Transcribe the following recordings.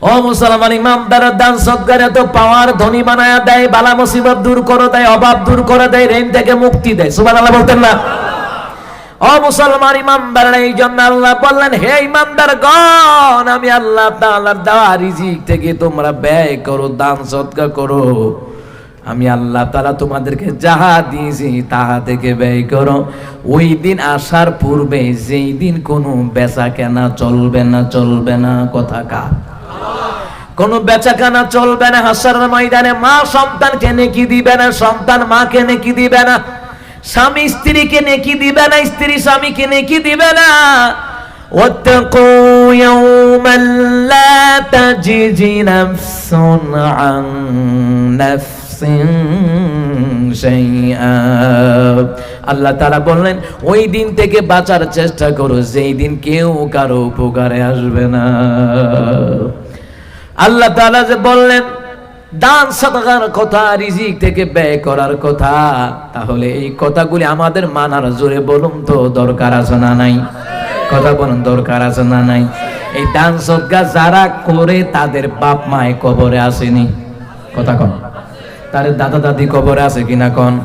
ও মুসলমান ইমামদার দান সৎকার এত পাওয়ার ধনী বানায়া দেয়, বালা মুসিবত দূর করে দেয়, অভাব দূর করে দেয়, ঋণ থেকে মুক্তি দেয়। সুবহানাল্লাহ বলতেন না। ও মুসলমান ইমানদার এই জন্য আল্লাহ বললেন, হে ইমানদার গণ আমি আল্লাহ তাআলার দেওয়া রিজিক থেকে তোমরা ব্যয় করো, দান সৎকার করো। আমি আল্লাহ তাআলা তোমাদেরকে যাহা দিয়েছি, তাহা থেকে ব্যয় করো। ওই দিন আসার পূর্বে যেই দিন কোনো বেচা কেনা চলবে না চলবে না, কথা কা কোনো বেচাকেনা চলবে না হাসার ময়দানে মা সন্তানকে নেকি দিবে না সন্তান মাকে নেকি দিবে না স্বামী স্ত্রীকে নেকি দিবে না স্ত্রী স্বামীকে নেকি দিবে না واتقوا يوما لا تجزي نفس عن نفس شيئا আল্লাহ তারা বললেন ওই দিন থেকে বাঁচার চেষ্টা করো যেই দিন কেউ কারো উপকারে আসবে না আল্লাহ তাআলা যে বললেন, দান, সাদাকার কথা, রিজিক থেকে ব্যয় করার কথা, তাহলে এই কথাগুলি আমাদের মানার জোরে বলুন তো, দরকার আছে না নাই? কথা বলুন, দরকার আছে না নাই? এই দান, সদকা যারা করে, তাদের বাপ মায় কবরে আসেনি। কথা কন। তাদের দাদা দাদি কবরে আছে কিনা কন?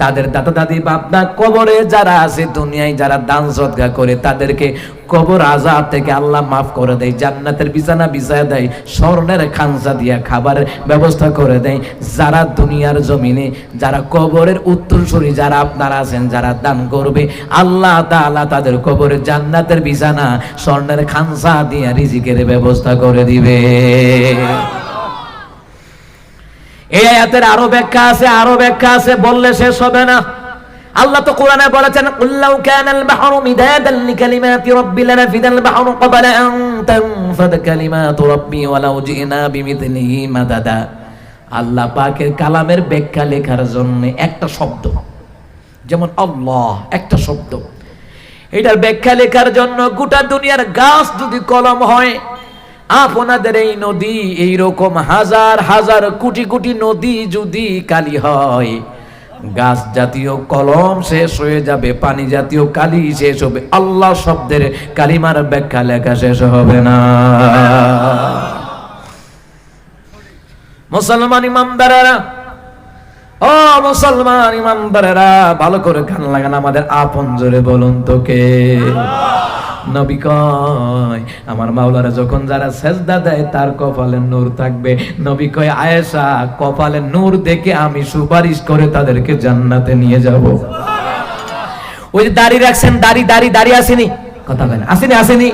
তাদের দাদা দাদি বাপদা, কবরে যারা আছে, দুনিয়ায় যারা দান সদকা করে, তাদেরকে কবর আজাব থেকে আল্লাহ মাফ করে দেয়, জান্নাতের বিছানা বিছায় দেয়, স্বর্ণের খানসা দিয়া খাবারের ব্যবস্থা করে দেয়। যারা দুনিয়ার জমিনে, যারা কবরের উত্তরসূরি, যারা আপনারা আছেন, যারা দান করবে, আল্লাহ তাআলা তাদের কবরে জান্নাতের বিছানা, স্বর্ণের খানসা দিয়া রিজিকের ব্যবস্থা করে দিবে। আয়াতের আরও ব্যাখ্যা আছে, আরও ব্যাখ্যা আছে, বললে শেষ হবে না। আল্লাহ তো কোরআনে বলেছেন কুল্লাউ কানাল বাহরু মিদাদান লিকালিমাতি রাব্বি লানাফিদাল বাহরু ক্বাবলা আন তানফাদ কালিমাতু রাব্বি ওয়ালাউ জিনা বিমিথলিহি মাদাদা। আল্লাহ পাকের কালামের ব্যাখ্যা লেখার জন্য একটা শব্দ, যেমন আল্লাহ, একটা শব্দ। এটার ব্যাখ্যা লেখার জন্য গোটা দুনিয়ার গাছ যদি কলম হয় আপনাদের এই নদী এই রকম হাজার হাজার কোটি কোটি নদী যদি কালি হয়, গাছ জাতীয় কলম শেষ হয়ে যাবে, পানি জাতীয় কালি শেষ হবে, আল্লাহ শব্দের কালিমার ব্যাখ্যা লেখা শেষ হবে না। মুসলমান ইমামদারেরা ও মুসলমান ইমামদারেরা ভালো করে গান লাগান আমাদের আপন জোরে বলুন তোকে। নবী কয়, আমার মাওলারা যখন যারা সেজদা দেয়, তার কপালে নূর থাকবে। নবী কয়, আয়েশা, কপালে নূর দেখে আমি সুপারিশ করে তাদেরকে জান্নাতে নিয়ে যাব। ওই দাড়ি রাখছেন, দাড়ি দাড়ি দাড়ি আসেনি। কথা বলেন, আসেনি আসেনি।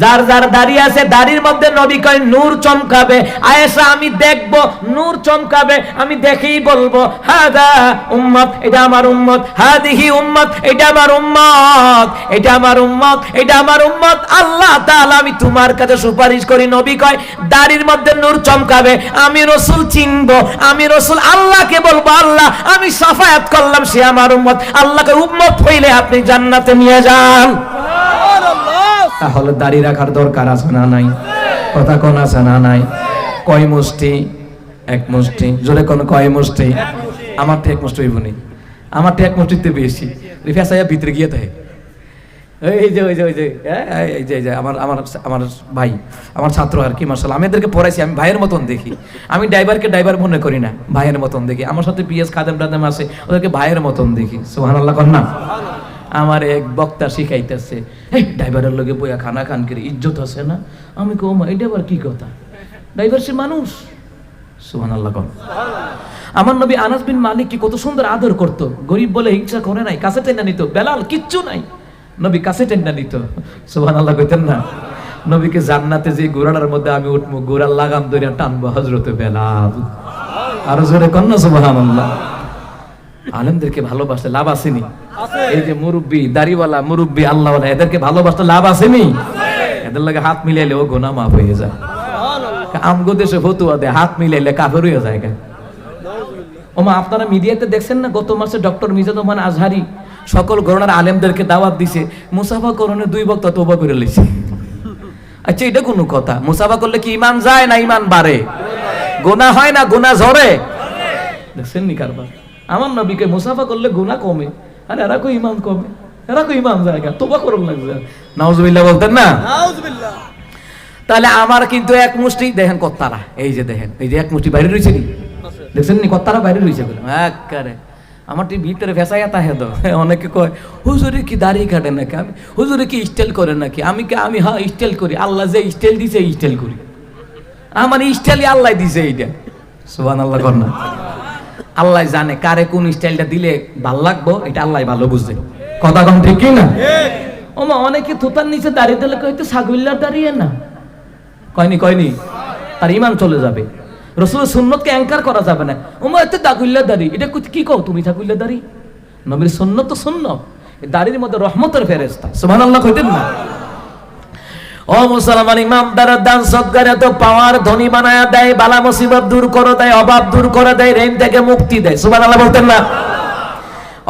যার যার দাড়ি আছে, দাড়ির মধ্যে নবী কয়, নূর চমকাবে। আয়েশা, আমি দেখব, নূর চমকাবে, আমি দেখেই বলব, হাদা উম্মত, এটা আমার উম্মত, হাদিহি উম্মত, এটা আমার উম্মত, এটা আমার উম্মত, এটা আমার উম্মত। আল্লাহ তাআলা, আমি তোমার কাছে সুপারিশ করি, নবী কয়, দাড়ির মধ্যে নূর চমকাবে, আমি রসুল চিনব, আমি রসুল আল্লাহকে বলব, আল্লাহ, আমি সাফায়াত করলাম, সে আমার উম্মত। আল্লাহকে উম্মত হইলে আপনি জান্নাতে নিয়ে যান। তাহলে দাড়ি রাখার দরকার আছে না নাই? কথা কোন আছে না নাই? কয় মুষ্টি? এক মুষ্টি। জোরে কোন কয় মুষ্টি? আমার তো এক মুষ্টি হইব নি। আমার তো এক মুষ্টিতে বেশি। রিফা সাহেব ভিতরে গিয়ে থাকে এই যে ওই যে ওই যে, এই যে এই যে, আমার আমার আমার ভাই, আমার ছাত্র আর কি মার্শাল আমি এদেরকে পড়াইছি, আমি ভাইয়ের মতন দেখি। আমি ড্রাইভারকে ড্রাইভার মনে করি না, ভাইয়ের মতন দেখি। আমার সাথে পিএস খাদেম টাদেম আছে, ওদেরকে ভাইয়ের মতন দেখি। সোহান আল্লাহ কর না। আমার এক বক্তা শিখাইতেছে, এই ড্রাইভারের লগে বইয়া খানা খান করে, ইজ্জত আছে না? আমি কো মা, এটা আবার কি কথা? ড্রাইভার সে মানুষ? সুহান আল্লাহ কর আমার নবী আনাস বিন মালিক কি কত সুন্দর আদর করতো। গরিব বলে হিংসা করে নাই, কাছে টেন্ডা নিত। বেলাল, কিচ্ছু নাই। নবী কাছে টেন্ডা নিত। সুহান আল্লাহ কইতেন না। নবীকে জান্নাতে যে গোড়াটার মধ্যে আমি উঠবো গোড়ার লাগাম ধরে টানবো হজরতে বেলাল। আরও জোরে কন্যা সুবহান আল্লাহ আলেমদেরকে ভালোবাসতে লাভ আসেনি। এই যে মুরব্বী দাড়িওয়ালা মুরব্বী আল্লাহওয়ালা এদেরকে ভালোবাসতে লাভ আসেনি? এদের লাগে হাত মিলাইলে ও গোনা মাফ হয়ে যায়। আমগো দেশে ফতুয়া দেয় হাত মিলাইলে কাফের হয়ে যায় কেন? ওমা আপনারা মিডিয়াতে দেখছেন না গত মাসে ডক্টর মিজাদ রহমান আজহারি সকল গরনার আলেমদেরকে দাওয়াত দিছে মুসাফা করণে দুই বক্তা তোবা করে লিছে আচ্ছা এটা কোনো কথা? মুসাফা করলে কি ইমান যায় না ইমান বাড়ে? গোনা হয় না গোনা ঝরে? দেখছেন নি কারবার? আমার নবীকে মুসাফা করলে গুনাহ কমে আর এরা কই ইমান কমে এরা কই ইমান জায়গা তোবা করুন লাগবে নাউজুবিল্লাহ বলতেন না? নাউজুবিল্লাহ। তাহলে আমার কিন্তু এক মুষ্টি দেখেন কত্তারা এই যে দেখেন এই যে এক মুষ্টি বাইরে রয়েছে নি? দেখছেন নি কত্তারা বাইরে রয়েছে বলে? একারে আমার টি ভিতরে ফেসাইয়া তাহে তো অনেকে কয় হুজুরে কি দাড়ি কাটে নাকি? আমি হুজুরে কি স্টাইল করে নাকি? আমি কি আমি হ্যাঁ স্টাইল করি আল্লাহ যে স্টাইল দিছে স্টাইল করি। আমার স্টাইলই আল্লাহ দিছে এইটা। সুবান আল্লাহ কর না। আল্লাহ জানে কারে কোন স্টাইলটা দিলে ভালো লাগবো এটা আল্লাহ ভালো বুঝবে কথা কম ঠিক কি না ওমা অনেকে থুতার নিচে দাঁড়িয়ে দিলে কইতে ছাগল্লার দাঁড়িয়ে না? কয়নি কয়নি? তার ইমান চলে যাবে। রসুলের সুন্নতকে অ্যাঙ্কার করা যাবে না। ওমা এতে দাগুল্লা দাড়ি। এটা কি কও তুমি দাগুল্লা দাড়ি? নবীর সুন্নত তো শূন্য দাড়ির মধ্যে রহমতের ফেরেস্তা সুবহানাল্লাহ কইতেন না? ও মুসলমান ইমামদারের দান, সৎকার, এত পাওয়ার ধনী বানায় দেয়, বালা মুসিবত দূর করে দেয়, অভাব দূর করে দেয়, ঋণ থেকে মুক্তি দেয়। সুবহানাল্লাহ বলতেন না?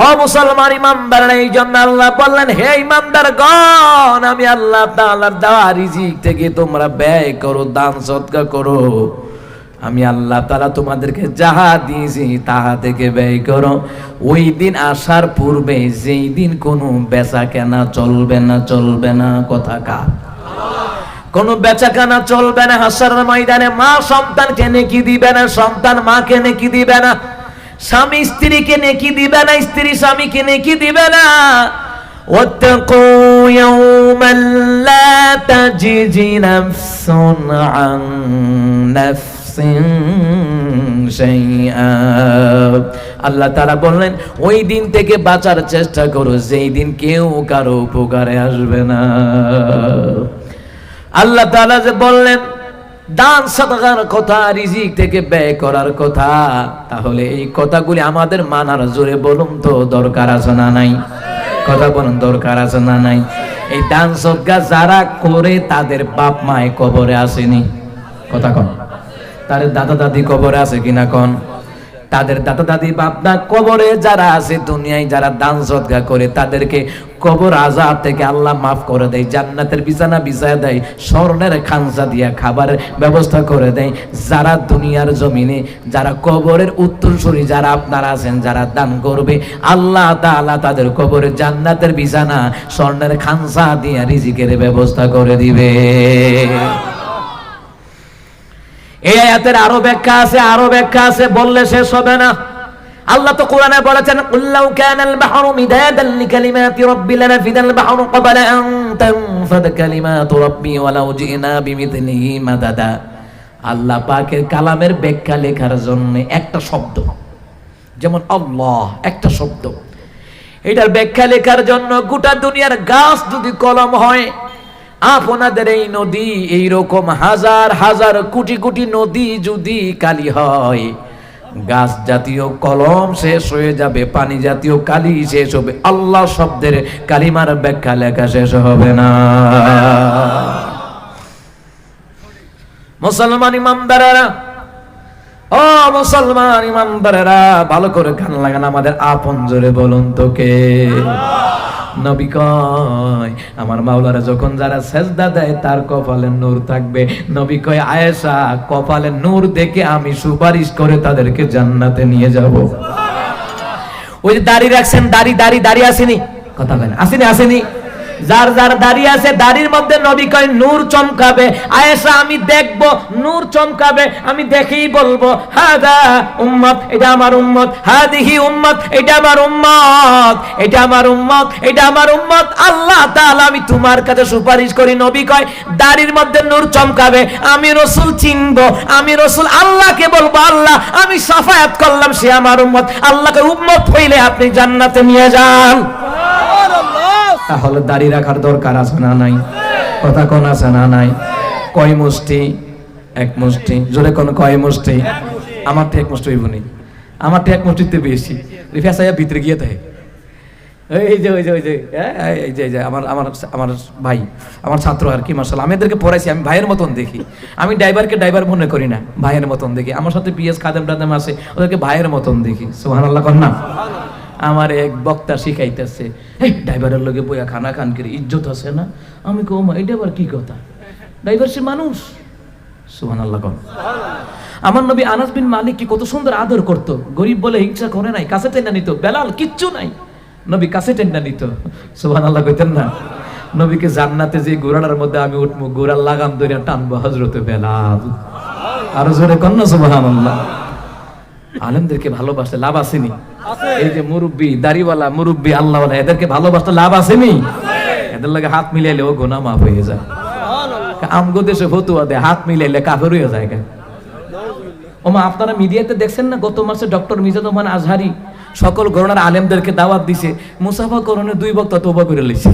ও মুসলমান ইমানদার এই জন্য আল্লাহ বললেন, হে ইমানদার গণ আমি আল্লাহ তাআলার দেওয়া রিজিক থেকে তোমরা ব্যয় করো, দান, সৎকার করো। আমি আল্লাহ তাআলা তোমাদেরকে যাহা দিয়েছি, তাহা থেকে ব্যয় করো। ওই দিন আসার পূর্বে যেই দিন কোনো বেচা কেনা চলবে না চলবে না, কথা কা কোনো বেচাকেনা চলবে না হাসার ময়দানে মা সন্তানকে নেকি দিবে না সন্তান মাকে নেকি দিবে না স্বামী স্ত্রীকে নেকি দিবে না স্ত্রী স্বামীকে নেকি দিবে না واتقوا يوما لا تجزي نفس عن نفس شيئا আল্লাহ তারা বললেন ওই দিন থেকে বাঁচার চেষ্টা করো যেই দিন কেউ কারো উপকারে আসবে না আল্লাহ তাআলা যে বললেন, দান, সাদাকার কথা, রিজিক থেকে ব্যয় করার কথা, তাহলে এই কথাগুলি আমাদের মানার জোরে বলুন তো, দরকার আছে না নাই? কথা বলুন, দরকার আছে না নাই? এই দান, সদকা যারা করে, তাদের বাপ মায় কবরে আসেনি। কথা কন। তাদের দাদা দাদি কবরে আছে কিনা কন? তাদের দাদা দাদি বাপদা কবরে যারা আছে, দুনিয়ায় যারা দান সদকা করে, তাদেরকে কবর আজাব থেকে আল্লাহ মাফ করে দেয়, জান্নাতের বিছানা বিছায় দেয়, স্বর্ণের খানসা দিয়া খাবারের ব্যবস্থা করে দেয়। যারা দুনিয়ার জমিনে, যারা কবরের উত্তরসূরি, যারা আপনারা আছেন, যারা দান করবে, আল্লাহ তাআলা তাদের কবরে জান্নাতের বিছানা, স্বর্ণের খানসা দিয়া রিজিকের ব্যবস্থা করে দিবে। এই আয়াতের আরও ব্যাখ্যা আছে, আরও ব্যাখ্যা আছে, বললে শেষ হবে না। আল্লাহ তো কোরআনে বলেছেন কুল্লাউ কানাল বাহরু মিদাদান লিকালিমাতি রাব্বি লানাফিদাল বাহরু ক্বাবলা আন তানফাদ কালিমাতু রাব্বি ওয়ালাউ জিনা বিমিথলিহি মাদাদা। আল্লাহ পাকের কালামের ব্যাখ্যা লেখার জন্য একটা শব্দ, যেমন আল্লাহ, একটা শব্দ। এটার ব্যাখ্যা লেখার জন্য গোটা দুনিয়ার গাছ যদি কলম হয় আপনাদের এই নদী এই রকম হাজার হাজার কোটি কোটি নদী যদি কালি হয়, গাছ জাতীয় কলম শেষ হয়ে যাবে, পানি জাতীয় কালি শেষ হবে, আল্লাহ শব্দের কালিমার ব্যাখ্যা লেখা শেষ হবে না। মুসলমান ইমামদারেরা ও মুসলমান ইমানদারেরা, ভালো করে গান লাগান আমাদের আপন জোরে বলুন তোকে নবী কয় আমার মাওলারা যখন যারা সেজদা দেয় তার কপালে নূর থাকবে। নবী কয় আয়েশা কপালে নূর দেখে আমি সুপারিশ করে তাদেরকে জান্নাতে নিয়ে যাব। ওই যে দাড়ি রাখছেন দাড়ি দাড়ি দাড়ি আসেনি। কথা বলেন আসেনি আসেনি। যার যার দাড়ি আছে, দাড়ির মধ্যে নবী কয়, নূর চমকাবে। আয়েশা, আমি দেখব, নূর চমকাবে, আমি দেখেই বলব, হাদা উম্মত, এটা আমার উম্মত, হাদিহি উম্মত, এটা আমার উম্মত, এটা আমার উম্মত, এটা আমার উম্মত। আল্লাহ তাআলা, আমি তোমার কাছে সুপারিশ করি, নবী কয়, দাড়ির মধ্যে নূর চমকাবে, আমি রসুল চিনব, আমি রসুল আল্লাহকে বলব, আল্লাহ, আমি সাফায়াত করলাম, সে আমার উম্মত। আল্লাহকে উম্মত হইলে আপনি জান্নাতে নিয়ে যান। তাহলে দাড়ি রাখার দরকার আছে না নাই? কথা কোন আছে না নাই? কয় মুষ্টি? এক মুষ্টি। জোরে কোন কয় মুষ্টি? আমার তো এক মুষ্টি হইব নি। আমার তো এক মুষ্টিতে বেশি। রিফাসাইয়া ভিতরে গিয়ে থাকে এই যে, ওই যে ওই যে এই যে আমার আমার আমার ভাই, আমার ছাত্র আর কি মার্শাল আমি এদেরকে পড়াইছি, আমি ভাইয়ের মতন দেখি। আমি ড্রাইভারকে ড্রাইভার মনে করি না, ভাইয়ের মতন দেখি। আমার সাথে পিএস খাদেম টাদেম আছে, ওদেরকে ভাইয়ের মতন দেখি। সোহান আল্লাহ কন্যা আমার এক বক্তা শিখাইতেছে এই ড্রাইভারের লগে বইয়া খানা খান করে ইজ্জত আছে না? আমি কো মা এটা আবার কি কথা? ড্রাইভার সে মানুষ? সুহান আল্লাহ কন আমার নবী আনাস বিন মালিক কি কত সুন্দর আদর করত। গরিব বলে হিংসা করে নাই কাছে টেনে নিত। বেলাল কিচ্ছু নাই। নবী কাছে টেনে নিত। সুহান আল্লাহ কইতেন না। নবীকে জান্নাতে যে ঘোড়াটার মধ্যে আমি উঠবো ঘোড়ার লাগাম ধরে টানবো হজরতে বেলাল। আরও জোরে কন্যা সুবহানাল্লাহ। আলেমদেরকে ভালোবাসতে লাভ আসেনি। এই যে মুরব্বী দাড়িওয়ালা মুরব্বী আল্লাহওয়ালা এদেরকে ভালোবাসতে লাভ আসেনি? এদের লাগে হাত মিলাইলে ও গোনা মাফ হয়ে যায়। আমগো দেশে ফতুয়া দেয় হাত মিলাইলে কাফের হয়ে যায় কেন ওমা আপনারা মিডিয়াতে দেখছেন না গত মাসে ডক্টর মিজাদ রহমান আজহারি সকল গণনার আলেমদেরকে দাওয়াত দিছে মুসাফা করণে দুই বক্তা তোবা করে লিছে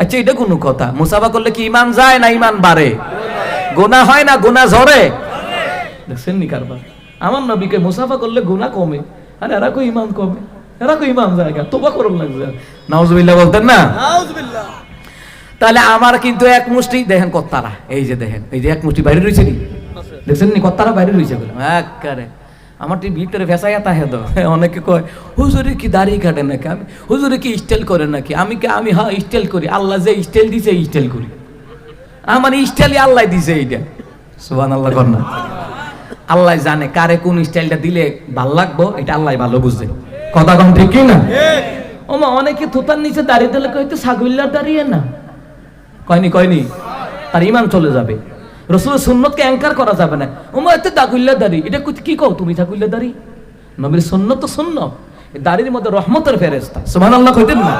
আচ্ছা এটা কোনো কথা। মুসাফা করলে কি ইমান যায় না ইমান বাড়ে? গোনা হয় না গোনা ঝরে? দেখছেন নি কারবার? আমার নবীকে মুসাফা করলে গোনা কমে আর এরা কো ইমান কমে এরা কো ইমান যায় কেন তোবা করুন লাগছে নাউজুবিল্লাহ বলতেন না? নাউজুবিল্লাহ। তাহলে আমার কিন্তু এক মুষ্টি দেখেন কত্তারা এই যে দেখেন এই যে এক মুষ্টি বাইরে রয়েছে নি? দেখছেন নি কত্তারা বাইরে রয়েছে বলে একবারে। আমার টি ভিতরে ভেসাইয়া তাহে তো। অনেকে কয় হুজুরে কি দাড়ি কাটে নাকি? আমি হুজুরে কি স্টাইল করে নাকি? আমি কি আমি হ্যাঁ স্টাইল করি আল্লাহ যে স্টাইল দিছে স্টাইল করি। আমার স্টাইলই আল্লাহ দিছে এইটা। সুবান আল্লাহ কর না। আল্লাহ জানে কারে কোন স্টাইলটা দিলে ভালো লাগবো এটা আল্লাহ ভালো বুঝে। কথা কম ঠিক কি না ওমা অনেকে থোতার নিচে দাঁড়িয়ে দিলে কইতে ছাগল্লার দাঁড়িয়ে না। কয়নি কয়নি? তার ইমান চলে যাবে। রসুলের সুন্নতকে অ্যাঙ্কার করা যাবে না। ওমা এতে দাগুল্লা দাড়ি। এটা কি কও তুমি দাগুল্লা দাড়ি? নবীর সুন্নত তো সুন্নত। দাড়ির মধ্যে রহমতের ফেরেস্তা সুবহানাল্লাহ কইতেন না?